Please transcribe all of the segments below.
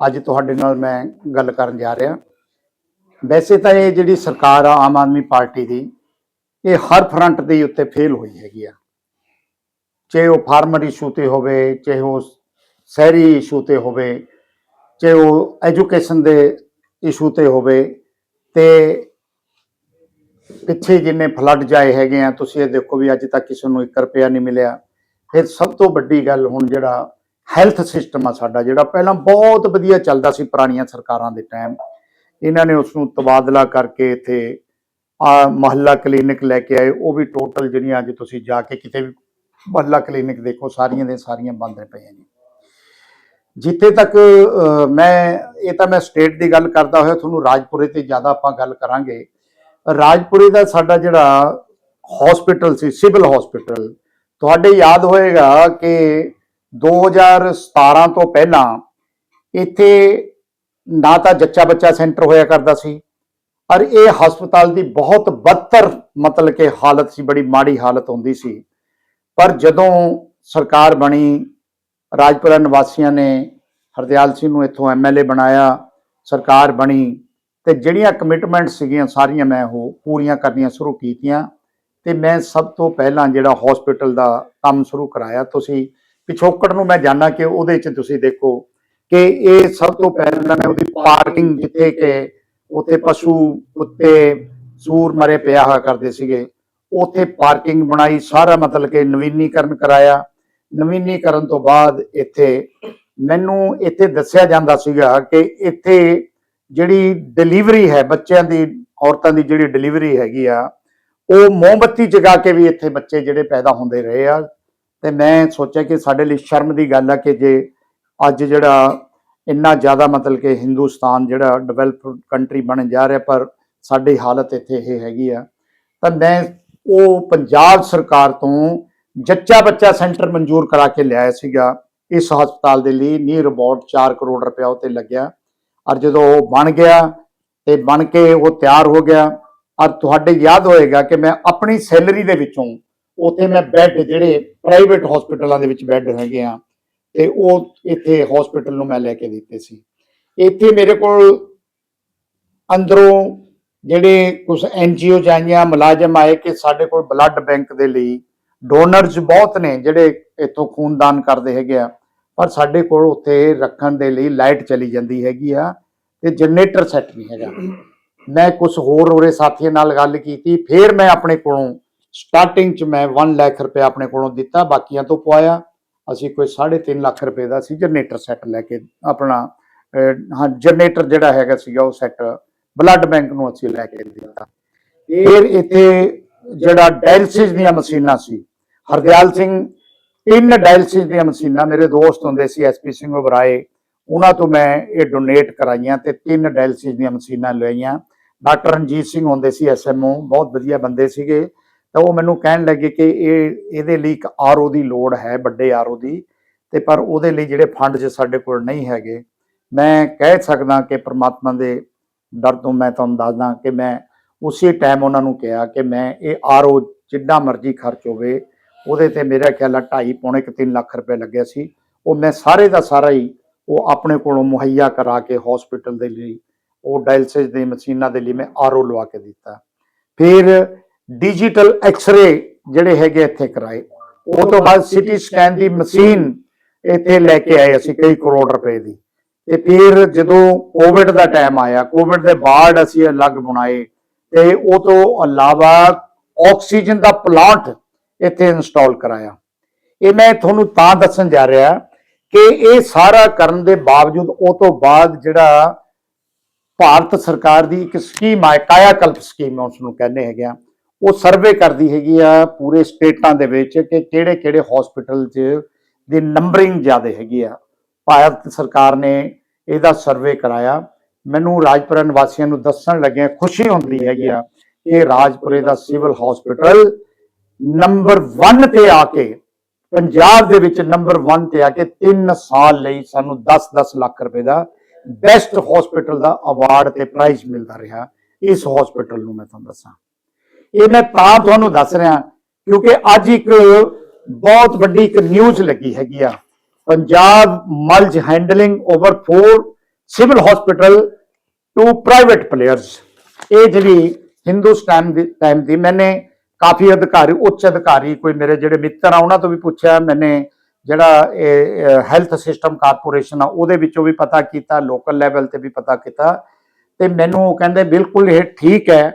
ਅੱਜ ਤੁਹਾਡੇ ਨਾਲ ਮੈਂ ਗੱਲ ਕਰਨ ਜਾ ਰਿਹਾ। ਵੈਸੇ ਤਾਂ ਇਹ ਜਿਹੜੀ ਸਰਕਾਰ ਆ, ਆਮ ਆਦਮੀ ਪਾਰਟੀ ਦੀ, ਇਹ ਹਰ ਫਰੰਟ ਦੇ ਉੱਤੇ ਫੇਲ ਹੋਈ ਹੈਗੀ ਆ। ਚਾਹੇ ਉਹ ਫਾਰਮਰ ਇਸ਼ੂ ਤੇ ਹੋਵੇ, ਚਾਹੇ ਉਹ ਸ਼ਹਿਰੀ ਇਸ਼ੂ ਤੇ ਹੋਵੇ, ਚਾਹੇ ਉਹ ਐਜੂਕੇਸ਼ਨ ਦੇ ਇਸ਼ੂ ਤੇ ਹੋਵੇ, ਤੇ ਪਿੱਛੇ ਜਿੰਨੇ ਫਲੱਡ ਜਾਏ ਹੈਗੇ ਆ, ਤੁਸੀਂ ਇਹ ਦੇਖੋ ਵੀ ਅੱਜ ਤੱਕ ਕਿਸੇ ਨੂੰ 1 ਰੁਪਿਆ ਨਹੀਂ ਮਿਲਿਆ। ਫਿਰ ਸਭ ਤੋਂ ਵੱਡੀ ਗੱਲ ਹੁਣ ਜਿਹੜਾ ਹੈਲਥ ਸਿਸਟਮ ਆ ਸਾਡਾ ਜਿਹੜਾ ਪਹਿਲਾਂ ਬਹੁਤ ਵਧੀਆ ਚੱਲਦਾ ਸੀ ਪੁਰਾਣੀਆਂ ਸਰਕਾਰਾਂ ਦੇ ਟਾਈਮ ਇਹਨਾਂ ਨੇ ਉਸ ਨੂੰ ਤਬਾਦਲਾ ਕਰਕੇ ਇੱਥੇ, ਆ ਮਹੱਲਾ ਕਲੀਨਿਕ ਲੈ ਕੇ ਆਏ। ਉਹ ਵੀ ਟੋਟਲ ਜਿਹੜੀਆਂ ਅੱਜ ਤੁਸੀਂ ਜਾ ਕੇ ਕਿਤੇ ਵੀ ਮਹੱਲਾ ਕਲੀਨਿਕ ਦੇਖੋ, ਸਾਰੀਆਂ ਦੇ ਸਾਰੀਆਂ ਬੰਦ ਪਈਆਂ ਨੇ। ਜਿੱਥੇ ਤੱਕ ਮੈਂ, ਇਹ ਤਾਂ ਮੈਂ ਸਟੇਟ ਦੀ ਗੱਲ ਕਰਦਾ ਹੋਇਆ, ਤੁਹਾਨੂੰ ਰਾਜਪੁਰੇ ਤੇ ਜ਼ਿਆਦਾ ਆਪਾਂ ਗੱਲ ਕਰਾਂਗੇ। ਰਾਜਪੁਰੇ ਦਾ ਸਾਡਾ ਜਿਹੜਾ ਹਸਪੀਟਲ ਸੀ ਸਿਵਲ ਹਸਪੀਟਲ ਤੁਹਾਡੇ ਯਾਦ ਹੋਏਗਾ ਕਿ 2017 ਤੋਂ ਪਹਿਲਾਂ ਇੱਥੇ ਨਾ ਤਾਂ ਜੱਚਾ ਬੱਚਾ ਸੈਂਟਰ ਹੋਇਆ ਕਰਦਾ ਸੀ ਔਰ ਇਹ ਹਸਪਤਾਲ ਦੀ ਬਹੁਤ ਬਦਤਰ ਮਤਲਬ ਕਿ ਹਾਲਤ ਸੀ, ਬੜੀ ਮਾੜੀ ਹਾਲਤ ਹੁੰਦੀ ਸੀ। ਪਰ ਜਦੋਂ ਸਰਕਾਰ ਬਣੀ, ਰਾਜਪੁਰਾ ਨਿਵਾਸੀਆਂ ਨੇ ਹਰਦਿਆਲ ਸਿੰਘ ਨੂੰ ਇੱਥੋਂ ਐਮਐਲਏ ਬਣਾਇਆ, ਸਰਕਾਰ ਬਣੀ, ਤੇ ਜਿਹੜੀਆਂ ਕਮਿਟਮੈਂਟ ਸੀਗੀਆਂ ਸਾਰੀਆਂ ਮੈਂ ਉਹ ਪੂਰੀਆਂ ਕਰਨੀਆਂ ਸ਼ੁਰੂ ਕੀਤੀਆਂ, ਤੇ ਮੈਂ ਸਭ ਤੋਂ ਪਹਿਲਾਂ ਜਿਹੜਾ ਹਸਪੀਟਲ ਦਾ ਕੰਮ ਸ਼ੁਰੂ ਕਰਾਇਆ, ਤੁਸੀਂ ਪਿਛੋਕੜ ਨੂੰ ਮੈਂ ਜਾਣਦਾ ਕਿ ਉਹਦੇ 'ਚ ਤੁਸੀਂ ਦੇਖੋ ਕਿ ਇਹ ਸਭ ਤੋਂ ਪਹਿਲਾਂ ਮੈਂ ਉਹਦੀ ਪਾਰਕਿੰਗ ਜਿੱਥੇ ਕਿ ਉੱਥੇ ਪਸ਼ੂ ਕੁੱਤੇ, ਸੂਰ ਮਰੇ ਪਿਆ ਹੋਇਆ ਕਰਦੇ ਸੀਗੇ। ਉੱਥੇ ਪਾਰਕਿੰਗ ਬਣਾਈ, ਸਾਰਾ ਮਤਲਬ ਕਿ ਨਵੀਨੀਕਰਨ ਕਰਾਇਆ। ਨਵੀਨੀਕਰਨ ਤੋਂ ਬਾਅਦ ਇੱਥੇ ਮੈਨੂੰ ਇੱਥੇ ਦੱਸਿਆ ਜਾਂਦਾ ਸੀਗਾ ਕਿ ਇੱਥੇ ਜਿਹੜੀ ਡਿਲੀਵਰੀ ਹੈ, ਬੱਚਿਆਂ ਦੀ, ਔਰਤਾਂ ਦੀ ਜਿਹੜੀ ਡਿਲੀਵਰੀ ਹੈਗੀ ਆ, ਉਹ ਮੋਮਬੱਤੀ ਜਗਾ ਕੇ ਵੀ ਇੱਥੇ ਬੱਚੇ ਜਿਹੜੇ ਪੈਦਾ ਹੁੰਦੇ ਰਹੇ ਆ। ਤੇ ਮੈਂ ਸੋਚਿਆ ਕਿ ਸਾਡੇ ਲਈ ਸ਼ਰਮ ਦੀ ਗੱਲ ਆ ਕਿ ਜੇ ਅੱਜ ਜਿਹੜਾ ਇੰਨਾ ਜ਼ਿਆਦਾ ਮਤਲਬ ਕਿ ਹਿੰਦੁਸਤਾਨ ਜਿਹੜਾ ਡਿਵੈਲਪਡ ਕੰਟਰੀ ਬਣ ਜਾ ਰਿਹਾ, ਪਰ ਸਾਡੀ ਹਾਲਤ ਇੱਥੇ ਇਹ ਹੈਗੀ ਆ। ਤਾਂ ਮੈਂ ਉਹ ਪੰਜਾਬ ਸਰਕਾਰ ਤੋਂ ਜੱਚਾ ਬੱਚਾ ਸੈਂਟਰ ਮਨਜ਼ੂਰ ਕਰਾ ਕੇ ਲਿਆਇਆ ਸੀਗਾ। ਇਸ ਹਸਪਤਾਲ ਦੇ ਲਈ ਨੀਅਰ ਅਬਾਊਟ 4 ਕਰੋੜ ਰੁਪਇਆ ਉਹ ਤੇ ਲੱਗਿਆ। ਔਰ ਜਦੋਂ ਉਹ ਬਣ ਗਿਆ ਤੇ ਬਣ ਕੇ ਉਹ ਤਿਆਰ ਹੋ ਗਿਆ। ਔਰ ਤੁਹਾਡੇ ਯਾਦ ਹੋਏਗਾ ਕਿ ਮੈਂ ਆਪਣੀ ਸੈਲਰੀ ਦੇ ਵਿੱਚੋਂ ਉੱਥੇ ਮੈਂ ਬੈੱਡ ਜਿਹੜੇ ਪ੍ਰਾਈਵੇਟ ਹਸਪੀਟਲਾਂ ਦੇ ਵਿੱਚ ਬੈੱਡ ਹੈਗੇ ਆ, ਤੇ ਉਹ ਇੱਥੇ ਹਸਪੀਟਲ ਨੂੰ ਮੈਂ ਲੈ ਕੇ ਦਿੱਤੇ ਸੀ। ਇੱਥੇ ਮੇਰੇ ਕੋਲ ਅੰਦਰੋਂ ਜਿਹੜੇ ਕੁਝ ਐਨਜੀਓ ਜਾਈਆਂ ਮੁਲਾਜ਼ਮ ਆਏ ਕਿ ਸਾਡੇ ਕੋਲ ਬਲੱਡ ਬੈਂਕ ਦੇ ਲਈ ਡੋਨਰਸ ਬਹੁਤ ਨੇ ਜਿਹੜੇ ਇੱਥੋਂ ਖੂਨਦਾਨ ਕਰਦੇ ਹੈਗੇ ਆ, ਪਰ ਸਾਡੇ ਕੋਲ ਉੱਥੇ ਰੱਖਣ ਦੇ ਲਈ ਲਾਈਟ ਚਲੀ ਜਾਂਦੀ ਹੈਗੀ ਆ ਤੇ ਜਨਰੇਟਰ ਸੈੱਟ ਨਹੀਂ ਹੈਗਾ। ਮੈਂ ਕੁਝ ਹੋਰ ਹੋਰੇ ਸਾਥੀਆਂ ਨਾਲ ਗੱਲ ਕੀਤੀ, ਫਿਰ ਮੈਂ ਆਪਣੇ ਕੋਲੋਂ ਸਟਾਰਟਿੰਗ ਚ ਮੈਂ 1 ਲੱਖ ਰੁਪਏ ਆਪਣੇ ਕੋਲੋਂ ਦਿੱਤਾ, ਬਾਕੀਆਂ ਤੋਂ ਪਵਾਇਆ। ਅਸੀਂ ਕੋਈ 3.5 ਲੱਖ ਰੁਪਏ ਦਾ ਸੀ ਜਨਰੇਟਰ ਸੈੱਟ ਲੈ ਕੇ ਆਪਣਾ ਹਾਂ ਜਨਰੇਟਰ ਜਿਹੜਾ ਹੈਗਾ ਸੀਗਾ ਉਹ ਸੈੱਟ ਬਲੱਡ ਬੈਂਕ ਨੂੰ ਅਸੀਂ ਲੈ ਕੇ ਦਿੱਤਾ। ਫਿਰ ਇੱਥੇ ਜਿਹੜਾ ਡਾਇਲਸਿਸ ਦੀਆਂ ਮਸ਼ੀਨਾਂ ਸੀ, ਹਰਦਿਆਲ ਸਿੰਘ, ਤਿੰਨ ਡਾਇਲਸਿਸ ਦੀਆਂ ਮਸ਼ੀਨਾਂ ਮੇਰੇ ਦੋਸਤ ਹੁੰਦੇ ਸੀ ਐਸਪੀ ਸਿੰਘ ਉਬਰਾਏ, ਉਹਨਾਂ ਤੋਂ ਮੈਂ ਇਹ ਡੋਨੇਟ ਕਰਾਈਆਂ ਤੇ ਤਿੰਨ ਡਾਇਲਸਿਸ ਦੀਆਂ ਮਸ਼ੀਨਾਂ ਲਈਆਂ। ਡਾਕਟਰ ਰਣਜੀਤ ਸਿੰਘ ਹੁੰਦੇ ਸੀ ਐਸਐਮਓ ਬਹੁਤ ਵਧੀਆ ਬੰਦੇ ਸੀਗੇ। ਤਾਂ ਉਹ ਮੈਨੂੰ ਕਹਿਣ ਲੱਗੇ ਕਿ ਇਹ, ਇਹਦੇ ਲਈ ਇੱਕ ਆਰਓ ਦੀ ਲੋੜ ਹੈ, ਵੱਡੇ ਆਰਓ ਦੀ। ਤੇ ਪਰ ਉਹਦੇ ਲਈ ਜਿਹੜੇ ਫੰਡ ਜੇ ਸਾਡੇ ਕੋਲ ਨਹੀਂ ਹੈਗੇ। ਮੈਂ ਕਹਿ ਸਕਦਾ ਕਿ ਪ੍ਰਮਾਤਮਾ ਦੇ ਡਰ ਤੋਂ ਮੈਂ ਤੁਹਾਨੂੰ ਦੱਸਦਾ ਕਿ ਮੈਂ ਉਸੇ ਟਾਈਮ ਉਹਨਾਂ ਨੂੰ ਕਿਹਾ ਕਿ ਮੈਂ ਇਹ ਆਰਓ ਜਿੰਨਾ ਮਰਜ਼ੀ ਖਰਚ ਹੋਵੇ, ਉਹਦੇ ਤੇ ਮੇਰਾ ਖਿਆਲ ਆ 2.5 ਪੌਣੇ ਕੁ 3 ਲੱਖ ਰੁਪਏ ਲੱਗਿਆ ਸੀ। ਉਹ ਮੈਂ ਸਾਰੇ ਦਾ ਸਾਰਾ ਹੀ ਉਹ ਆਪਣੇ ਕੋਲੋਂ ਮੁਹੱਈਆ ਕਰਾ ਕੇ ਹਸਪੀਟਲ ਦੇ ਲਈ, ਉਹ ਡਾਇਲਸਿਸ ਦੇ ਮਸ਼ੀਨਾਂ ਦੇ ਲਈ ਮੈਂ ਆਰਓ ਲਵਾ ਕੇ ਦਿੱਤਾ। ਫਿਰ ਡਿਜੀਟਲ ਐਕਸ-ਰੇ ਜਿਹੜੇ ਹੈਗੇ ਇੱਥੇ ਕਰਾਏ। ਉਹ ਤੋਂ ਬਾਅਦ ਸਿਟੀ ਸਕੈਨ ਦੀ ਮਸ਼ੀਨ ਇੱਥੇ ਲੈ ਕੇ ਆਏ ਅਸੀਂ ਕਈ ਕਰੋੜ ਰੁਪਏ ਦੀ। ਤੇ ਫਿਰ ਜਦੋਂ ਕੋਵਿਡ ਦਾ ਟਾਈਮ ਆਇਆ, ਕੋਵਿਡ ਦੇ ਬਾਅਦ ਅਸੀਂ ਅਲੱਗ ਬਣਾਏ ਤੇ ਉਹ ਤੋਂ ਇਲਾਵਾ ਆਕਸੀਜਨ ਦਾ ਪਲਾਂਟ ਇੱਥੇ ਇੰਸਟਾਲ ਕਰਾਇਆ। ਇਹ ਮੈਂ ਤੁਹਾਨੂੰ ਤਾਂ ਦੱਸਣ ਜਾ ਰਿਹਾ ਕਿ ਇਹ ਸਾਰਾ ਕਰਨ ਦੇ ਬਾਵਜੂਦ ਉਹ ਤੋਂ ਬਾਅਦ ਜਿਹੜਾ ਭਾਰਤ ਸਰਕਾਰ ਦੀ ਇੱਕ ਸਕੀਮ ਆ ਕਾਇਆ ਕਲਪ ਸਕੀਮ ਉਸ ਨੂੰ ਕਹਿੰਦੇ ਹੈਗੇ ਆ। ਉਹ ਸਰਵੇ ਕਰਦੀ ਹੈਗੀ ਆ ਪੂਰੇ ਸਟੇਟਾਂ ਦੇ ਵਿੱਚ ਕਿ ਕਿਹੜੇ ਕਿਹੜੇ ਹਸਪੀਟਲ 'ਚ ਦੀ ਨੰਬਰਿੰਗ ਜ਼ਿਆਦਾ ਹੈਗੀ ਆ। ਭਾਰਤ ਸਰਕਾਰ ਨੇ ਇਹਦਾ ਸਰਵੇ ਕਰਾਇਆ। ਮੈਨੂੰ ਰਾਜਪੁਰਾ ਨਿਵਾਸੀਆਂ ਨੂੰ ਦੱਸਣ ਲੱਗਿਆ ਖੁਸ਼ੀ ਹੁੰਦੀ ਹੈਗੀ ਆ ਕਿ ਰਾਜਪੁਰੇ ਦਾ ਸਿਵਲ ਹਸਪੀਟਲ ਨੰਬਰ 1 ਤੇ ਆ ਕੇ, ਪੰਜਾਬ ਦੇ ਵਿੱਚ ਨੰਬਰ 1 ਤੇ ਆ ਕੇ 3 ਸਾਲ ਲਈ ਸਾਨੂੰ 10-10 ਲੱਖ ਰੁਪਏ ਦਾ ਬੈਸਟ ਹਸਪੀਟਲ ਦਾ ਅਵਾਰਡ ਤੇ ਪ੍ਰਾਈਜ਼ ਮਿਲਦਾ ਰਿਹਾ। ਇਸ ਹਸਪੀਟਲ ਨੂੰ ਮੈਂ ਤੁਹਾਨੂੰ ਦੱਸਾਂ। ਇਹ ਮੈਂ ਤਾਂ ਤੁਹਾਨੂੰ ਦੱਸ ਰਿਹਾ, ਕਿਉਂਕਿ ਅੱਜ ਇੱਕ ਬਹੁਤ ਵੱਡੀ ਇੱਕ ਨਿਊਜ਼ ਲੱਗੀ ਹੈਗੀ ਆ। Punjab mulls handling over 4 civil hospital to private players ਇਹ ਜਿਹੜੀ ਹਿੰਦੁਸਤਾਨ ਦੀ ਟਾਈਮ ਦੀ ਮੈਨੇ ਕਾਫੀ ਅਧਿਕਾਰੀ, ਉੱਚ ਅਧਿਕਾਰੀ ਕੋਈ ਮੇਰੇ ਜਿਹੜੇ ਮਿੱਤਰ ਆ, ਉਹਨਾਂ ਤੋਂ ਵੀ ਪੁੱਛਿਆ, ਮੈਨੇ ਜਿਹੜਾ ਇਹ ਹੈਲਥ ਸਿਸਟਮ ਕਾਰਪੋਰੇਸ਼ਨ ਆ, ਉਹਦੇ ਵਿੱਚੋਂ ਵੀ ਪਤਾ ਕੀਤਾ ਲੋਕਲ ਲੈਵਲ ਤੇ ਵੀ ਪਤਾ ਕੀਤਾ। ਤੇ ਮੈਨੂੰ ਉਹ ਕਹਿੰਦੇ ਬਿਲਕੁਲ ਇਹ ਠੀਕ ਹੈ,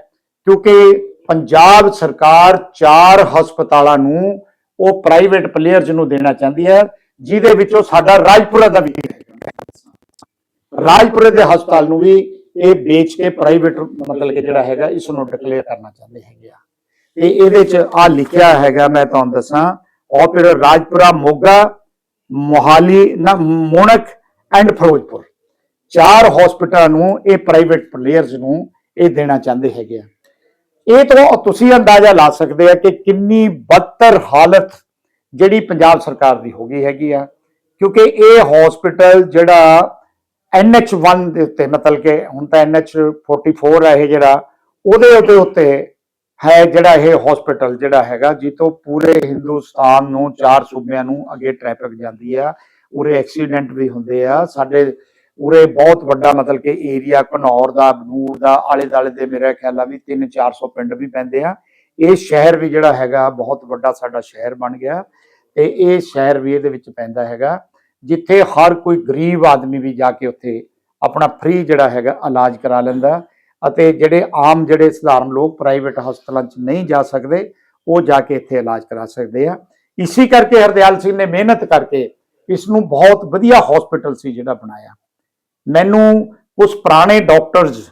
ਕਿਉਂਕਿ ਪੰਜਾਬ ਸਰਕਾਰ ਚਾਰ ਹਸਪਤਾਲਾਂ ਨੂੰ ਉਹ ਪ੍ਰਾਈਵੇਟ ਪਲੇਅਰਸ ਨੂੰ ਦੇਣਾ ਚਾਹੁੰਦੀ ਹੈ, ਜਿਹਦੇ ਵਿੱਚੋਂ ਸਾਡਾ ਰਾਜਪੁਰਾ ਦਾ ਵੀ ਰਾਜਪੁਰੇ ਦੇ ਹਸਪਤਾਲ ਨੂੰ ਵੀ ਇਹ ਵੇਚ ਕੇ ਪ੍ਰਾਈਵੇਟ ਮਤਲਬ ਕਿ ਜਿਹੜਾ ਹੈਗਾ, ਇਸ ਨੂੰ ਡਿਕਲੇਅਰ ਕਰਨਾ ਚਾਹੁੰਦੇ ਹੈਗੇ ਆ। ਤੇ ਇਹਦੇ ਚ ਆ ਲਿਖਿਆ ਹੈਗਾ, ਮੈਂ ਤੁਹਾਨੂੰ ਦੱਸਾਂ ਆਪਰ ਰਾਜਪੁਰਾ, ਮੋਗਾ, ਮੋਹਾਲੀ, ਨਾ ਮੋਣਕ ਐਂਡ ਫਿਰੋਜ਼ਪੁਰ। ਚਾਰ ਹਸਪਤਾਲਾਂ ਨੂੰ ਇਹ ਪ੍ਰਾਈਵੇਟ ਪਲੇਅਰਸ ਨੂੰ ਇਹ ਦੇਣਾ ਚਾਹੁੰਦੇ ਹੈਗੇ ਆ। ਇਹ ਤੋਂ ਤੁਸੀਂ ਅੰਦਾਜ਼ਾ ਲਾ ਸਕਦੇ ਆ ਕਿ ਕਿੰਨੀ ਬਦਤਰ ਹਾਲਤ ਜਿਹੜੀ ਪੰਜਾਬ ਸਰਕਾਰ ਦੀ ਹੋ ਗਈ ਹੈਗੀ ਆ। ਕਿਉਂਕਿ ਇਹ ਹਸਪੀਟਲ ਜਿਹੜਾ NH1 ਦੇ ਉੱਤੇ, ਮਤਲਬ ਕਿ ਹੁਣ ਤਾਂ NH44 ਹੈ ਇਹ ਜਿਹੜਾ, ਉਹਦੇ ਉੱਤੇ ਉੱਤੇ ਹੈ ਜਿਹੜਾ ਇਹ ਹਸਪੀਟਲ ਜਿਹੜਾ ਹੈਗਾ ਜਿੱਥੋਂ ਪੂਰੇ ਹਿੰਦੁਸਤਾਨ ਨੂੰ, ਚਾਰ ਸੂਬਿਆਂ ਨੂੰ ਅੱਗੇ ਟ੍ਰੈਫਿਕ ਜਾਂਦੀ ਆ। ਉਰੇ ਐਕਸੀਡੈਂਟ ਵੀ ਹੁੰਦੇ ਆ। ਸਾਡੇ ਉਰੇ ਬਹੁਤ ਵੱਡਾ ਮਤਲਬ ਕਿ ਏਰੀਆ ਘਨੌਰ ਦਾ ਬਨੂਰ ਦਾ ਆਲੇ ਦਾਲੇ ਦੇ ਮੇਰੇ ਖਿਆਲ ਆ ਵੀ 3-400 ਪਿੰਡ ਵੀ ਪੈਂਦੇ ਆ। ਇਹ ਸ਼ਹਿਰ ਵੀ ਜਿਹੜਾ ਹੈਗਾ, ਬਹੁਤ ਵੱਡਾ ਸਾਡਾ ਸ਼ਹਿਰ ਬਣ ਗਿਆ ਤੇ ਇਹ ਸ਼ਹਿਰ ਵੀ ਇਹਦੇ ਵਿੱਚ ਪੈਂਦਾ ਹੈਗਾ, ਜਿੱਥੇ ਹਰ ਕੋਈ ਗਰੀਬ ਆਦਮੀ ਵੀ ਜਾ ਕੇ ਉੱਥੇ ਆਪਣਾ ਫ੍ਰੀ ਜਿਹੜਾ ਹੈਗਾ, ਇਲਾਜ ਕਰਾ ਲੈਂਦਾ ਅਤੇ ਜਿਹੜੇ ਆਮ ਜਿਹੜੇ ਸਧਾਰਨ ਲੋਕ ਪ੍ਰਾਈਵੇਟ ਹਸਪਤਾਲਾਂ 'ਚ ਨਹੀਂ ਜਾ ਸਕਦੇ, ਉਹ ਜਾ ਕੇ ਇੱਥੇ ਇਲਾਜ ਕਰਾ ਸਕਦੇ ਆ। ਇਸੇ ਕਰਕੇ ਹਰਦਿਆਲ ਸਿੰਘ ਨੇ ਮਿਹਨਤ ਕਰਕੇ ਇਸ ਨੂੰ ਬਹੁਤ ਵਧੀਆ ਹਸਪੀਟਲ ਸੀ ਜਿਹੜਾ ਬਣਾਇਆ। ਮੈਨੂੰ ਕੁਝ ਪੁਰਾਣੇ ਡਾਕਟਰਸ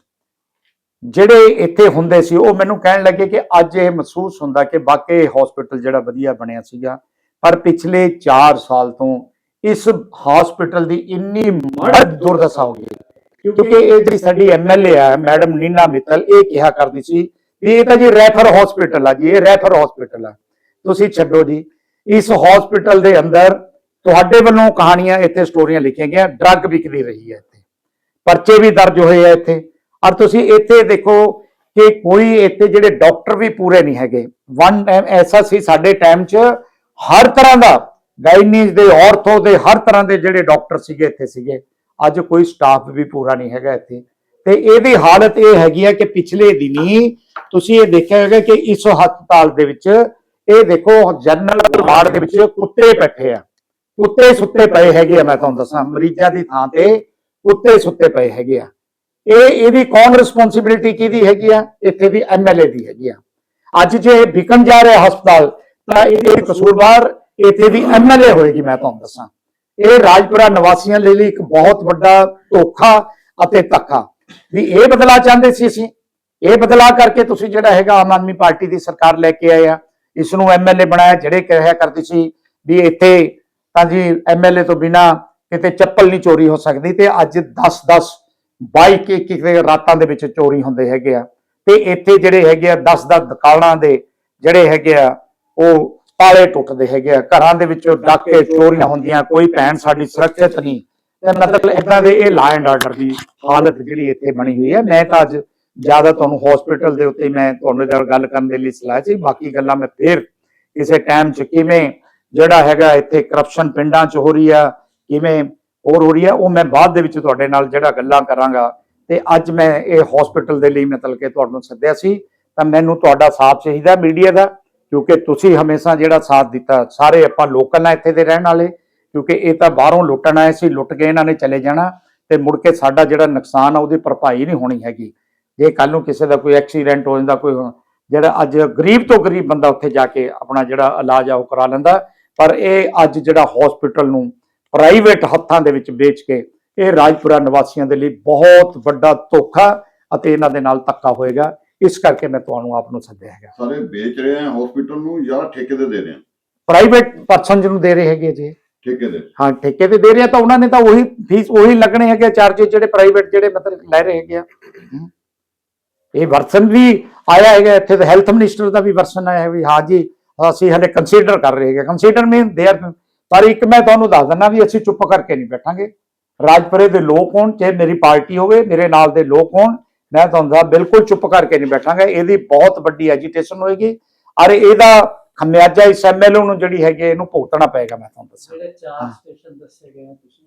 ਜਿਹੜੇ ਇੱਥੇ ਹੁੰਦੇ ਸੀ ਉਹ ਮੈਨੂੰ ਕਹਿਣ ਲੱਗੇ ਕਿ ਅੱਜ ਇਹ ਮਹਿਸੂਸ ਹੁੰਦਾ ਕਿ ਵਾਕਈ ਹਸਪੀਟਲ ਜਿਹੜਾ ਵਧੀਆ ਬਣਿਆ ਸੀਗਾ। ਪਰ ਪਿਛਲੇ 4 ਸਾਲ ਤੋਂ ਇਸ ਹਸਪੀਟਲ ਦੀ ਇੰਨੀ ਮੜਦ ਦੁਰਦਸ਼ਾ ਹੋ ਗਈ। ਕਿਉਂਕਿ ਇਹ ਜਿਹੜੀ ਸਾਡੀ ਐਮਐਲਏ ਆ ਮੈਡਮ ਨੀਨਾ ਮਿੱਤਲ ਇਹ ਕਿਹਾ ਕਰਦੀ ਸੀ ਵੀ ਇਹ ਤਾਂ ਜੀ ਰੈਫਰ ਹਸਪੀਟਲ ਆ ਜੀ ਇਹ ਰੈਫਰ ਹਸਪੀਟਲ ਆ। ਤੁਸੀਂ ਛੱਡੋ ਜੀ। ਇਸ ਹਸਪੀਟਲ ਦੇ ਅੰਦਰ ਤੁਹਾਡੇ ਵੱਲੋਂ ਕਹਾਣੀਆਂ ਇੱਥੇ ਸਟੋਰੀਆਂ ਲਿਖੀਆਂ ਗਈਆਂ ਡਰੱਗ ਵਿਕਦੀ ਰਹੀ ਹੈ ਇੱਥੇ। ਪਰਚੇ ਵੀ ਦਰਜ ਹੋਏ ਆ ਇੱਥੇ। ਔਰ ਤੁਸੀਂ ਇੱਥੇ ਦੇਖੋ ਕਿ ਕੋਈ ਇੱਥੇ ਜਿਹੜੇ ਡਾਕਟਰ ਵੀ ਪੂਰੇ ਨਹੀਂ ਹੈਗੇ। ਵਨ ਐਸਾ ਸੀ ਸਾਡੇ ਟਾਈਮ 'ਚ ਹਰ ਤਰ੍ਹਾਂ ਦਾ ਗਾਇਨੀਜ਼ ਦੇ ਔਰਥੋ ਦੇ, ਹਰ ਤਰ੍ਹਾਂ ਦੇ ਜਿਹੜੇ ਡਾਕਟਰ ਸੀਗੇ, ਇੱਥੇ ਸੀਗੇ। ਅੱਜ ਕੋਈ ਸਟਾਫ ਵੀ ਪੂਰਾ ਨਹੀਂ ਹੈਗਾ ਇੱਥੇ। ਤੇ ਇਹਦੀ ਹਾਲਤ ਇਹ ਹੈਗੀ ਹੈ ਕਿ ਪਿਛਲੇ ਦਿਨੀ ਤੁਸੀਂ ਇਹ ਦੇਖਿਆ ਹੋਵੇਗਾ ਕਿ ਇਸ ਹਸਪਤਾਲ ਦੇ ਵਿੱਚ ਇਹ ਦੇਖੋ ਜਨਰਲ ਵਾਰਡ ਦੇ ਵਿੱਚ ਕੁੱਤੇ ਬੈਠੇ ਆ। ਕੁੱਤੇ ਸੁੱਤੇ ਪਏ ਹੈਗੇ ਆ, ਮੈਂ ਤੁਹਾਨੂੰ ਦੱਸਾਂ। ਮਰੀਜ਼ਾਂ ਦੀ ਥਾਂ ਤੇ ਉੱਤੇ ਸੁੱਤੇ ਪਏ ਹੈਗੇ ਆ। ਇਹ, ਇਹਦੀ ਕੌਣ ਰਿਸਪੌਂਸਿਬਿਲਿਟੀ ਕਿਹਦੀ ਹੈਗੀ ਆ? ਇੱਥੇ ਦੀ ਐਮਐਲਏ ਦੀ ਹੈਗੀ ਆ। ਅੱਜ ਜੇ ਵਿਕਣ ਜਾ ਰਿਹਾ ਹਸਪਤਾਲ, ਤਾਂ ਇਹਦੇ ਕਸੂਰਵਾਰ ਇੱਥੇ ਦੀ ਐਮਐਲਏ ਹੋਏਗੀ, ਮੈਂ ਤੁਹਾਨੂੰ ਦੱਸਾਂ। ਇਹ ਰਾਜਪੁਰਾ ਨਿਵਾਸੀਆਂ ਲਈ ਇੱਕ ਬਹੁਤ ਵੱਡਾ ਧੋਖਾ ਅਤੇ ਧੱਕਾ। ਵੀ ਇਹ ਬਦਲਾ ਚਾਹੁੰਦੇ ਸੀ ਅਸੀਂ? ਇਹ ਬਦਲਾ ਕਰਕੇ ਤੁਸੀਂ ਜਿਹੜਾ ਹੈਗਾ ਆਮ ਆਦਮੀ ਪਾਰਟੀ ਦੀ ਸਰਕਾਰ ਲੈ ਕੇ ਆਏ ਆ। ਇਸ ਨੂੰ ਐਮਐਲਏ ਬਣਾਇਆ, ਜਿਹੜੇ ਕਹਿਆ ਕਰਦੀ ਸੀ ਵੀ ਇੱਥੇ ਤਾਂ ਜੀ ਐਮਐਲਏ ਤੋਂ ਬਿਨਾ ਕਿਤੇ ਚੱਪਲ ਨਹੀਂ ਚੋਰੀ ਹੋ ਸਕਦੀ ਤੇ ਅੱਜ 10 10 ਬਾਈਕ ਇੱਕ ਇੱਕ ਰਾਤਾਂ ਦੇ ਵਿੱਚ ਚੋਰੀ ਹੁੰਦੇ ਹੈਗੇ ਆ। ਤੇ ਇੱਥੇ ਜਿਹੜੇ ਹੈਗੇ ਆ 10 10 ਦੁਕਾਨਾਂ ਦੇ ਜਿਹੜੇ ਹੈਗੇ ਆ, ਉਹ ਤਾਲੇ ਟੁੱਟਦੇ ਹੈਗੇ ਆ। ਘਰਾਂ ਦੇ ਵਿੱਚੋਂ ਡਾਕੇ ਚੋਰੀਆਂ ਹੁੰਦੀਆਂ, ਕੋਈ ਭੈਣ ਸਾਡੀ ਸੁਰੱਖਿਅਤ ਨਹੀਂ। ਤੇ ਮਤਲਬ ਇਦਾਂ ਦੇ ਇਹ ਲਾ ਐਂਡ ਆਰਡਰ ਦੀ ਹਾਲਤ ਜਿਹੜੀ ਇੱਥੇ ਬਣੀ ਹੋਈ ਹੈ ਮੈਂ ਤਾਂ ਅੱਜ ਜ਼ਿਆਦਾ ਤੁਹਾਨੂੰ ਹਸਪੀਟਲ ਦੇ ਉੱਤੇ ਮੈਂ ਤੁਹਾਨੂੰ ਨਾਲ ਗੱਲ ਕਰਨ ਦੇ ਲਈ ਸਲਾਹ ਸੀ ਬਾਕੀ ਗੱਲਾਂ ਮੈਂ ਫੇਰ ਕਿਸੇ ਟਾਈਮ 'ਚ ਕਿਵੇਂ ਜਿਹੜਾ ਹੈਗਾ ਇੱਥੇ ਕਰਪਸ਼ਨ ਪਿੰਡਾਂ 'ਚ ਹੋ ਰਹੀ ਆ ਕਿਵੇਂ ਹੋਰ ਹੋ ਰਹੀ ਹੈ ਉਹ ਮੈਂ ਬਾਅਦ ਦੇ ਵਿੱਚ ਤੁਹਾਡੇ ਨਾਲ ਜਿਹੜਾ ਗੱਲਾਂ ਕਰਾਂਗਾ। ਤੇ ਅੱਜ ਮੈਂ ਇਹ ਹਸਪੀਟਲ ਦੇ ਲਈ ਮਤਲਬ ਕਿ ਤੁਹਾਨੂੰ ਸੱਦਿਆ ਸੀ, ਤਾਂ ਮੈਨੂੰ ਤੁਹਾਡਾ ਸਾਥ ਚਾਹੀਦਾ ਮੀਡੀਆ ਦਾ, ਕਿਉਂਕਿ ਤੁਸੀਂ ਹਮੇਸ਼ਾ ਜਿਹੜਾ ਸਾਥ ਦਿੱਤਾ, ਸਾਰੇ ਆਪਾਂ ਲੋਕਲ ਆ ਇੱਥੇ ਦੇ ਰਹਿਣ ਵਾਲੇ, ਕਿਉਂਕਿ ਇਹ ਤਾਂ ਬਾਹਰੋਂ ਲੁੱਟਣ ਆਏ ਸੀ, ਲੁੱਟ ਕੇ ਇਹਨਾਂ ਨੇ ਚਲੇ ਜਾਣਾ, ਤੇ ਮੁੜ ਕੇ ਸਾਡਾ ਜਿਹੜਾ ਨੁਕਸਾਨ ਆ, ਉਹਦੀ ਭਰਪਾਈ ਨਹੀਂ ਹੋਣੀ ਹੈਗੀ। ਜੇ ਕੱਲ ਨੂੰ ਕਿਸੇ ਦਾ ਕੋਈ ਐਕਸੀਡੈਂਟ ਹੋ ਜਾਂਦਾ, ਕੋਈ ਜਿਹੜਾ ਅੱਜ ਗਰੀਬ ਤੋਂ ਗਰੀਬ ਬੰਦਾ ਉੱਥੇ ਜਾ ਕੇ ਆਪਣਾ ਜਿਹੜਾ ਇਲਾਜ ਆ, ਉਹ ਕਰਾ ਲੈਂਦਾ, ਪਰ ਇਹ ਅੱਜ ਜਿਹੜਾ ਹਸਪੀਟਲ ਨੂੰ ਪ੍ਰਾਈਵੇਟ ਹੱਥਾਂ ਦੇ ਵਿੱਚ ਵੇਚ ਕੇ ਇਹ ਰਾਜਪੁਰਾ ਨਿਵਾਸੀਆਂ ਦੇ ਲਈ ਬਹੁਤ ਵੱਡਾ ਧੋਖਾ ਅਤੇ ਇਹਨਾਂ ਦੇ ਨਾਲ ਧੱਕਾ ਹੋਏਗਾ। ਇਸ ਕਰਕੇ ਮੈਂ ਤੁਹਾਨੂੰ ਆਪ ਨੂੰ ਸੱਦਿਆ ਹੈਗਾ। ਸਾਰੇ ਵੇਚ ਰਹੇ ਆ ਹਸਪੀਟਲ ਨੂੰ ਜਾਂ ਠੇਕੇ ਤੇ ਦੇ ਰਹੇ ਆ? ਪ੍ਰਾਈਵੇਟ ਪਰਸਨ ਜਿਹਨੂੰ ਦੇ ਰਹੇ ਹੈਗੇ ਜੀ। ਠੇਕੇ ਦੇ ਹਾਂ ਠੇਕੇ ਤੇ ਦੇ ਰਹੇ ਆ ਤਾਂ ਉਹਨਾਂ ਨੇ ਤਾਂ ਉਹੀ ਫੀਸ ਉਹੀ ਲੱਗਣੇ ਹੈਗੇ ਚਾਰਜ ਜਿਹੜੇ ਪ੍ਰਾਈਵੇਟ ਜਿਹੜੇ ਮਤਲਬ ਲੈ ਰਹੇ ਹੈਗੇ ਆ। ਇਹ ਵਰਸਨ ਵੀ ਆਇਆ ਹੈਗਾ ਇੱਥੇ ਤਾਂ ਹੈਲਥ ਮਿਨਿਸਟਰ ਦਾ ਵੀ ਵਰਸਨ ਆਇਆ ਹੈ ਵੀ ਹਾਂ ਜੀ ਅਸੀਂ ਹਲੇ ਕੰਸੀਡਰ ਕਰ ਰਹੇ ਹੈਗੇ ਕੰਸੀਡਰ ਮੀਨ ਦੇ ਆਰ ਪਰ ਇੱਕ ਮੈਂ ਤੁਹਾਨੂੰ ਦੱਸ ਦਿੰਦਾ ਵੀ ਅਸੀਂ ਚੁੱਪ ਕਰਕੇ ਨਹੀਂ ਬੈਠਾਂਗੇ। ਰਾਜਪੁਰੇ ਦੇ ਲੋਕ ਹੋਣ ਚਾਹੇ ਮੇਰੀ ਪਾਰਟੀ ਹੋਵੇ ਮੇਰੇ ਨਾਲ ਦੇ ਲੋਕ ਹੋਣ ਮੈਂ ਤੁਹਾਨੂੰ ਦੱਸ ਬਿਲਕੁਲ ਚੁੱਪ ਕਰਕੇ ਨਹੀਂ ਬੈਠਾਂਗਾ। ਇਹਦੀ ਬਹੁਤ ਵੱਡੀ ਐਜੀਟੇਸ਼ਨ ਹੋਏਗੀ। ਔਰ ਇਹਦਾ ਖਮਿਆਜਾ ਇਸ ਐਮਐਲਏ ਨੂੰ ਜਿਹੜੀ ਹੈਗੀ ਇਹਨੂੰ ਭੁਗਤਣਾ ਪਏਗਾ ਮੈਂ ਤੁਹਾਨੂੰ ਦੱਸਾਂ। ਜਿਹੜੇ ਚਾਰ। ਸਟੇਸ਼ਨ ਦੱਸੇ ਗਏ ਤੁਸੀਂ।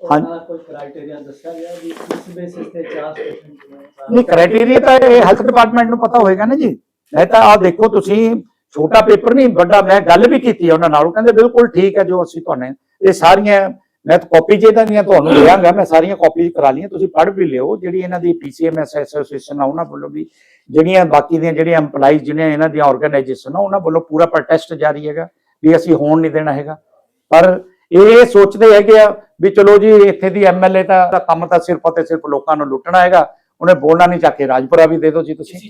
ਉਹਨਾਂ ਕੋਈ ਕ੍ਰਾਈਟੇਰੀਆ ਦੱਸਿਆ ਗਿਆ ਵੀ ਇਸ ਬੇਸਿਸ ਤੇ ਚਾਰ ਸਟੇਸ਼ਨ ਨਹੀਂ ਕ੍ਰਾਈਟੇਰੀਆ ਤਾਂ ਇਹ ਹੈਲਥ ਡਿਪਾਰਟਮੈਂਟ ਨੂੰ ਪਤਾ ਹੋਏਗਾ ਨਾ ਜੀ। ਮੈਂ ਤਾਂ ਆ ਦੇਖੋ ਤੁਸੀਂ ਛੋਟਾ ਪੇਪਰ ਨਹੀਂ ਵੱਡਾ ਮੈਂ ਗੱਲ ਵੀ ਕੀਤੀ ਉਹਨਾਂ ਨਾਲ ਉਹ ਕਹਿੰਦੇ ਬਿਲਕੁਲ ਠੀਕ ਹੈ ਜੋ ਅਸੀਂ ਤੁਹਾਨੂੰ ਇਹ ਸਾਰੀਆਂ ਮੈਂ ਤਾਂ ਕਾਪੀ ਜੇ ਤਾਂ ਦੀਆਂ ਤੁਹਾਨੂੰ ਦਿਆਂਗਾ ਮੈਂ ਸਾਰੀਆਂ ਕਾਪੀ ਕਰਾ ਲਈਆਂ ਤੁਸੀਂ ਪੜ੍ਹ ਵੀ ਲਿਓ ਜਿਹੜੀ ਇਹਨਾਂ ਦੀ ਪੀਸੀਐਮਐਸ ਐਸੋਸੀਏਸ਼ਨ ਆ ਉਹਨਾਂ ਵੱਲੋਂ ਵੀ ਜਿਹੜੀਆਂ ਬਾਕੀ ਦੀਆਂ ਜਿਹੜੀਆਂ EMPLOYEES ਜਿਹੜੀਆਂ ਇਹਨਾਂ ਦੀਆਂ ਆਰਗੇਨਾਈਜੇਸ਼ਨ ਆ ਉਹਨਾਂ ਵੱਲੋਂ ਪੂਰਾ ਪ੍ਰੋਟੈਸਟ ਜਾਰੀ ਹੈਗਾ ਵੀ ਅਸੀਂ ਹੋਣ ਨਹੀਂ ਦੇਣਾ ਹੈਗਾ। ਪਰ ਇਹ ਸੋਚਦੇ ਹੈਗੇ ਆ ਵੀ ਚਲੋ ਜੀ ਇੱਥੇ ਦੀ ਐਮਐਲਏ ਦਾ ਕੰਮ ਤਾਂ ਸਿਰਫ ਅਤੇ ਸਿਰਫ ਲੋਕਾਂ ਨੂੰ ਲੁੱਟਣਾ ਹੈਗਾ ਉਹਨੇ ਬੋਲਣਾ ਨਹੀਂ ਚੱਕ ਕੇ ਰਾਜਪੁਰਾ ਵੀ ਦੇ ਦਿਓ ਜੀ ਤੁਸੀਂ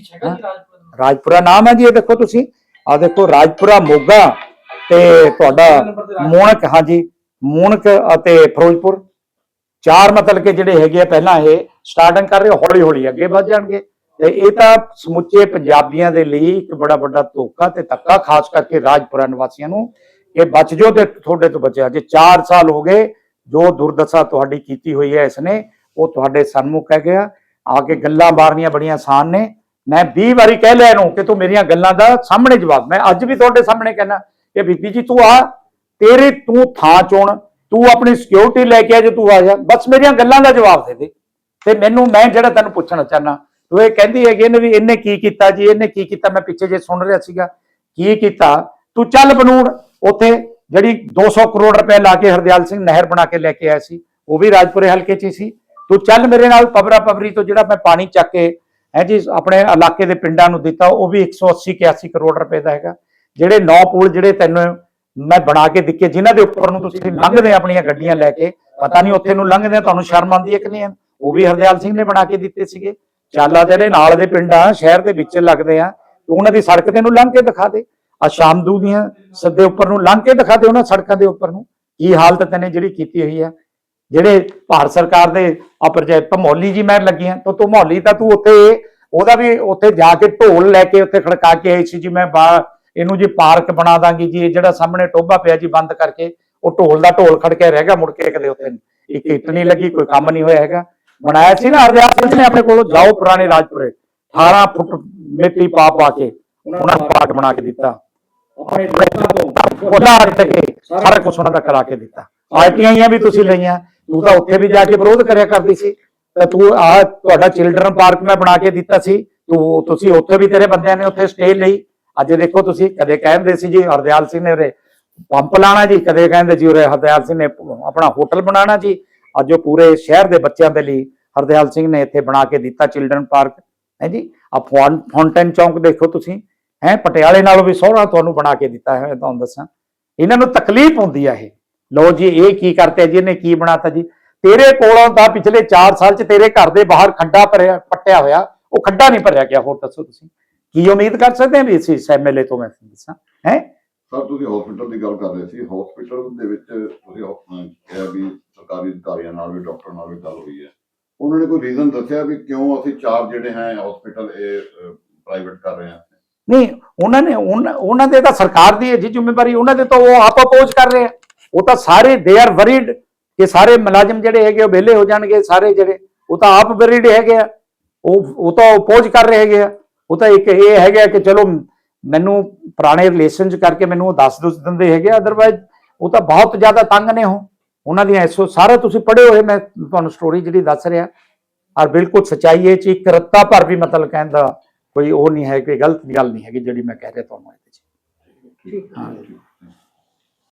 ਰਾਜਪੁਰਾ ਨਾਮ ਹੈ ਜੀ ਇਹ ਦੇਖੋ ਤੁਸੀਂ ਆ ਦੇਖੋ ਰਾਜਪੁਰਾ ਮੋਗਾ ਤੇ ਤੁਹਾਡਾ ਮੂਣਕ ਹਾਂਜੀ ਮੂਣਕ ਅਤੇ ਫਿਰੋਜ਼ਪੁਰ। ਚਾਰ ਮਤਲਬ ਕਿ ਜਿਹੜੇ ਹੈਗੇ ਆ ਪਹਿਲਾਂ ਇਹ ਸਟਾਰਟਿੰਗ ਕਰ ਰਹੇ ਹੌਲੀ ਹੌਲੀ ਅੱਗੇ ਵੱਧ ਜਾਣਗੇ। ਤੇ ਇਹ ਤਾਂ ਸਮੁੱਚੇ ਪੰਜਾਬੀਆਂ ਦੇ ਲਈ ਇੱਕ ਬੜਾ ਵੱਡਾ ਧੋਖਾ ਤੇ ਧੱਕਾ, ਖਾਸ ਕਰਕੇ ਰਾਜਪੁਰਾ ਨਿਵਾਸੀਆਂ ਨੂੰ। ਕਿ ਬਚ ਜੋ ਤੇ ਤੁਹਾਡੇ ਤੋਂ ਬਚਿਆ। ਜੇ 4 ਸਾਲ ਹੋ ਗਏ, ਜੋ ਦੁਰਦਸ਼ਾ ਤੁਹਾਡੀ ਕੀਤੀ ਹੋਈ ਹੈ ਇਸਨੇ, ਉਹ ਤੁਹਾਡੇ ਸਨਮੁਖ ਹੈ ਗਿਆ ਆ ਕੇ ਗੱਲਾਂ ਮਾਰਨੀਆਂ ਬੜੀਆਂ ਆਸਾਨ ਨੇ। ਮੈਂ 20 ਵਾਰੀ ਕਹਿ ਲਿਆ ਇਹਨੂੰ ਕਿ ਤੂੰ ਮੇਰੀਆਂ ਗੱਲਾਂ ਦਾ ਸਾਹਮਣੇ ਜਵਾਬ। ਮੈਂ ਅੱਜ ਵੀ ਤੁਹਾਡੇ ਸਾਹਮਣੇ ਕਹਿਣਾ ਕਿ ਬੀਬੀ ਜੀ ਤੂੰ ਆ, ਤੇਰੇ ਤੂੰ ਥਾਂ ਚੋਣ, ਤੂੰ ਆਪਣੀ ਸਿਕਿਉਰਿਟੀ ਲੈ ਕੇ ਆ ਜੇ ਤੂੰ ਆ ਜਾ, ਬਸ ਮੇਰੀਆਂ ਗੱਲਾਂ ਦਾ ਜਵਾਬ ਦੇ ਦੇ। ਤੇ ਮੈਨੂੰ, ਮੈਂ ਜਿਹੜਾ ਤੈਨੂੰ ਪੁੱਛਣਾ ਚਾਹਨਾ, ਤੂੰ ਇਹ ਕਹਿੰਦੀ ਹੈਗੀ ਇਹਨੇ ਵੀ ਇਹਨੇ ਕੀ ਕੀਤਾ ਜੀ, ਇਹਨੇ ਕੀ ਕੀਤਾ, ਮੈਂ ਪਿੱਛੇ ਜੇ ਸੁਣ ਰਿਹਾ ਸੀਗਾ, ਕੀ ਕੀਤਾ? ਤੂੰ ਚੱਲ ਬਨੂੜ, ਉੱਥੇ ਜਿਹੜੀ 200 ਕਰੋੜ ਰੁਪਏ ਲਾ ਕੇ ਹਰਦਿਆਲ ਸਿੰਘ ਨਹਿਰ ਬਣਾ ਕੇ ਲੈ ਕੇ ਆਇਆ ਸੀ, ਉਹ ਵੀ ਰਾਜਪੁਰੇ ਹਲਕੇ 'ਚ ਹੀ ਸੀ। ਤੂੰ ਚੱਲ ਮੇਰੇ ਨਾਲ ਪਬਰਾ ਪਬਰੀ ਤੋਂ ਜਿਹੜਾ ਮੈਂ ਪਾਣੀ ਚੱਕ ਕੇ ਹੈ ਜੀ ਆਪਣੇ ਇਲਾਕੇ ਦੇ ਪਿੰਡਾਂ ਨੂੰ ਦਿੱਤਾ ਉਹ ਵੀ 180 81 ਕਰੋੜ ਰੁਪਏ ਦਾ ਹੈਗਾ। ਜਿਹੜੇ ਨੌ ਪੁਲ ਜਿਹੜੇ ਤੈਨੂੰ ਮੈਂ ਬਣਾ ਕੇ ਦਿੱਤੇ ਜਿਨ੍ਹਾਂ ਦੇ ਉੱਪਰ ਨੂੰ ਤੁਸੀਂ ਲੰਘਦੇ ਆਪਣੀਆਂ ਗੱਡੀਆਂ ਲੈ ਕੇ ਪਤਾ ਨਹੀਂ ਉੱਥੇ ਨੂੰ ਲੰਘਦੇ ਆ, ਤੁਹਾਨੂੰ ਸ਼ਰਮ ਆਉਂਦੀ ਹੈ ਕਿ ਨਹੀਂ? ਉਹ ਵੀ ਹਰਦਿਆਲ ਸਿੰਘ ਨੇ ਬਣਾ ਕੇ ਦਿੱਤੇ ਸੀਗੇ। ਚਾਲਾ ਜਿਹੜੇ ਨਾਲ ਦੇ ਪਿੰਡਾਂ ਸ਼ਹਿਰ ਦੇ ਵਿੱਚ ਲੱਗਦੇ ਆ ਉਹਨਾਂ ਦੀ ਸੜਕ ਤੇ ਨੂੰ ਲੰਘ ਕੇ ਦਿਖਾ ਦੇ। ਆ ਸ਼ਾਮਦੂ ਦੀਆਂ ਸੱਦੇ ਉੱਪਰ ਨੂੰ ਲੰਘ ਕੇ ਦਿਖਾ ਦੇ ਉਹਨਾਂ ਸੜਕਾਂ ਦੇ ਉੱਪਰ ਨੂੰ। ਕੀ ਹਾਲਤ ਤੈਨੇ ਜਿਹੜੀ ਕੀਤੀ ਹੋਈ ਹੈ ਜਿਹੜੇ ਭਾਰਤ ਸਰਕਾਰ ਦੇ ਆ ਪ੍ਰੋਜੈਕਟ ਜੀ ਮੈਂ ਲੱਗੀਆਂ ਤਾਂ ਤੂੰ ਭਮੌਲੀ ਤਾਂ ਤੂੰ ਉੱਥੇ ਉਹਦਾ ਵੀ ਉੱਥੇ ਜਾ ਕੇ ਢੋਲ ਲੈ ਕੇ ਉੱਥੇ ਖੜਕਾ ਕੇ ਆਈ ਸੀ ਜੀ ਮੈਂ ਇਹਨੂੰ ਜੀ ਪਾਰਕ ਬਣਾ ਦਾਂਗੀ ਜੀ ਇਹ ਜਿਹੜਾ ਸਾਹਮਣੇ ਟੋਭਾ ਪਿਆ ਜੀ ਬੰਦ ਕਰਕੇ ਉਹ ਢੋਲ ਦਾ ਢੋਲ ਖੜ ਕੇ ਰਹਿ ਗਿਆ ਮੁੜ ਕੇ ਕਦੇ ਉੱਥੇ ਇੱਕ ਇੱਟ ਨਹੀਂ ਲੱਗੀ ਕੋਈ ਕੰਮ ਨਹੀਂ ਹੋਇਆ ਹੈਗਾ। ਬਣਾਇਆ ਸੀ ਨਾ ਹਰਦਿਆਲ ਸਿੰਘ ਨੇ ਆਪਣੇ ਕੋਲੋਂ ਜਾਓ ਪੁਰਾਣੇ ਰਾਜਪੁਰੇ 18 ਫੁੱਟ ਮਿੱਟੀ ਪਾ ਪਾ ਕੇ ਉਹਨਾਂ ਨੂੰ ਪਾਰਕ ਬਣਾ ਕੇ ਦਿੱਤਾ। ਆਪਣੇ ਲੋਕਾਂ ਤੋਂ ਉਹਦਾ ਕੇ ਸਾਰਾ ਕੁਝ ਉਹਨਾਂ ਦਾ ਕਰਾ ਕੇ ਦਿੱਤਾ। ਆਈਟੀਆਈਆਂ ਵੀ ਤੁਸੀਂ ਲਈਆਂ ਤੂੰ ਤਾਂ ਉੱਥੇ ਵੀ ਜਾ ਕੇ ਵਿਰੋਧ ਕਰਿਆ ਕਰਦੀ ਸੀ। ਤੇ ਤੂੰ ਆ, ਤੁਹਾਡਾ ਚਿਲਡਰਨ ਪਾਰਕ ਮੈਂ ਬਣਾ ਕੇ ਦਿੱਤਾ ਸੀ। ਤੂੰ, ਤੁਸੀਂ ਉੱਥੇ ਵੀ ਤੇਰੇ ਬੰਦਿਆਂ ਨੇ ਉੱਥੇ ਸਟੇ ਲਈ। ਅੱਜ ਦੇਖੋ ਤੁਸੀਂ, ਕਦੇ ਕਹਿੰਦੇ ਸੀ ਜੀ ਹਰਦਿਆਲ ਸਿੰਘ ਨੇ ਉਰੇ ਪੰਪ ਲਾਣਾ ਜੀ, ਕਦੇ ਕਹਿੰਦੇ ਜੀ ਉਰੇ ਹਰਦਿਆਲ ਸਿੰਘ ਨੇ ਆਪਣਾ ਹੋਟਲ ਬਣਾਉਣਾ ਜੀ। ਅੱਜ ਉਹ ਪੂਰੇ ਸ਼ਹਿਰ ਦੇ ਬੱਚਿਆਂ ਦੇ ਲਈ ਹਰਦਿਆਲ ਸਿੰਘ ਨੇ ਇੱਥੇ ਬਣਾ ਕੇ ਦਿੱਤਾ ਚਿਲਡਰਨ ਪਾਰਕ ਹੈ ਜੀ ਆ ਫਾਉਂਟੇਨ ਚੌਂਕ ਦੇਖੋ ਤੁਸੀਂ। ਹੈ, ਪਟਿਆਲੇ ਨਾਲੋਂ ਵੀ ਸੋਹਣਾ ਤੁਹਾਨੂੰ ਬਣਾ ਕੇ ਦਿੱਤਾ ਹੈ, ਮੈਂ ਤੁਹਾਨੂੰ ਦੱਸਾਂ। ਇਹਨਾਂ ਨੂੰ ਤਕਲੀਫ ਹੁੰਦੀ ਆ ਇਹ। ਲੋ ਜੀ ਇਹ ਕੀ ਕਰਤੇ ਜੀ ਇਹਨੇ ਕੀ ਬਣਾਤਾ ਜੀ? ਤੇਰੇ ਕੋਲੋਂ ਤਾਂ ਪਿਛਲੇ 4 ਸਾਲ ਚ ਤੇਰੇ ਘਰ ਦੇ ਬਾਹਰ ਖੱਡਾ ਭਰਿਆ ਪੱਟਿਆ ਹੋਇਆ ਉਹ ਖੱਡਾ ਨਹੀਂ ਭਰਿਆ ਗਿਆ ਹੋਰ ਦੱਸੋ ਤੁਸੀਂ। ਕੀ ਉਮੀਦ ਕਰ ਸਕਦੇ ਹਾਂ ਵੀ ਇਸ ਐਮਐਲਏ ਤੋਂ ਮੈਂ ਦੱਸਾਂ ਹੈ? ਸਰ ਤੁਸੀਂ ਹਸਪੀਟਲ ਦੀ ਗੱਲ ਕਰ ਰਹੇ ਸੀ। ਹਸਪੀਟਲ ਦੇ ਵਿੱਚ ਤੁਸੀਂ ਕਿਹਾ ਵੀ ਸਰਕਾਰੀ ਅਧਿਕਾਰੀਆਂ ਨਾਲ ਵੀ ਡਾਕਟਰ ਨਾਲ ਵੀ ਗੱਲ ਹੋਈ ਹੈ। ਉਹਨਾਂ ਨੇ ਕੋਈ ਰੀਜ਼ਨ ਦੱਸਿਆ ਵੀ ਕਿਉਂ ਅਸੀਂ ਚਾਰ ਜਿਹੜੇ ਹੈ ਹਸਪੀਟਲ ਇਹ ਪ੍ਰਾਈਵੇਟ ਕਰ ਰਹੇ ਹਾਂ? ਨਹੀਂ ਉਹਨਾਂ ਨੇ ਉਹਨਾਂ ਉਹਨਾਂ ਦੇ ਤਾਂ ਸਰਕਾਰ ਦੀ ਹੈ ਜੀ ਜ਼ਿੰਮੇਵਾਰੀ ਉਹਨਾਂ ਦੇ ਤਾਂ ਉਹ ਆਪ ਅਪੋਜ਼ ਕਰ ਰਹੇ ਆ। ਉਹ ਤਾਂ ਸਾਰੇ ਦੇ ਆਰ ਵਰੀਡ ਕਿ ਸਾਰੇ ਮੁਲਾਜ਼ਮ ਜਿਹੜੇ ਹੈਗੇ ਉਹ ਵਿਹਲੇ ਹੋ ਜਾਣਗੇ ਸਾਰੇ ਜਿਹੜੇ ਉਹ ਤਾਂ ਆਪ ਵਰੀਡ ਹੈਗੇ ਆ। ਉਹ ਉਹ ਤਾਂ ਅਪੋਜ਼ ਕਰ ਰਹੇ ਹੈਗੇ ਆ। ਉਹ ਤਾਂ ਇੱਕ ਇਹ ਹੈਗਾ ਕਿ ਚਲੋ ਮੈਨੂੰ ਪੁਰਾਣੇ ਰਿਲੇਸ਼ਨ ਚ ਕਰਕੇ ਮੈਨੂੰ ਉਹ ਦੱਸ ਦੁੱਸ ਦਿੰਦੇ ਹੈਗੇ ਅਦਰਵਾਇਜ਼ ਉਹ ਤਾਂ ਬਹੁਤ ਜ਼ਿਆਦਾ ਤੰਗ ਨੇ ਉਹ। ਉਹਨਾਂ ਦੀਆਂ ਐਸੋ ਸਾਰਾ ਤੁਸੀਂ ਪੜ੍ਹੇ ਹੋਏ ਮੈਂ ਤੁਹਾਨੂੰ ਸਟੋਰੀ ਜਿਹੜੀ ਦੱਸ ਰਿਹਾ। ਔਰ ਬਿਲਕੁਲ ਸਚਾਈ ਇਹ ਚ ਇੱਕ ਰੱਤਾ ਭਰ ਵੀ ਮਤਲਬ ਕਹਿੰਦਾ ਕੋਈ ਉਹ ਨਹੀਂ ਹੈ ਕੋਈ ਗਲਤ ਗੱਲ ਨਹੀਂ ਹੈਗੀ ਜਿਹੜੀ ਮੈਂ ਕਹਿ ਰਿਹਾ ਤੁਹਾਨੂੰ ਇਹਦੇ ਚ। ਠੀਕ ਹਾਂ।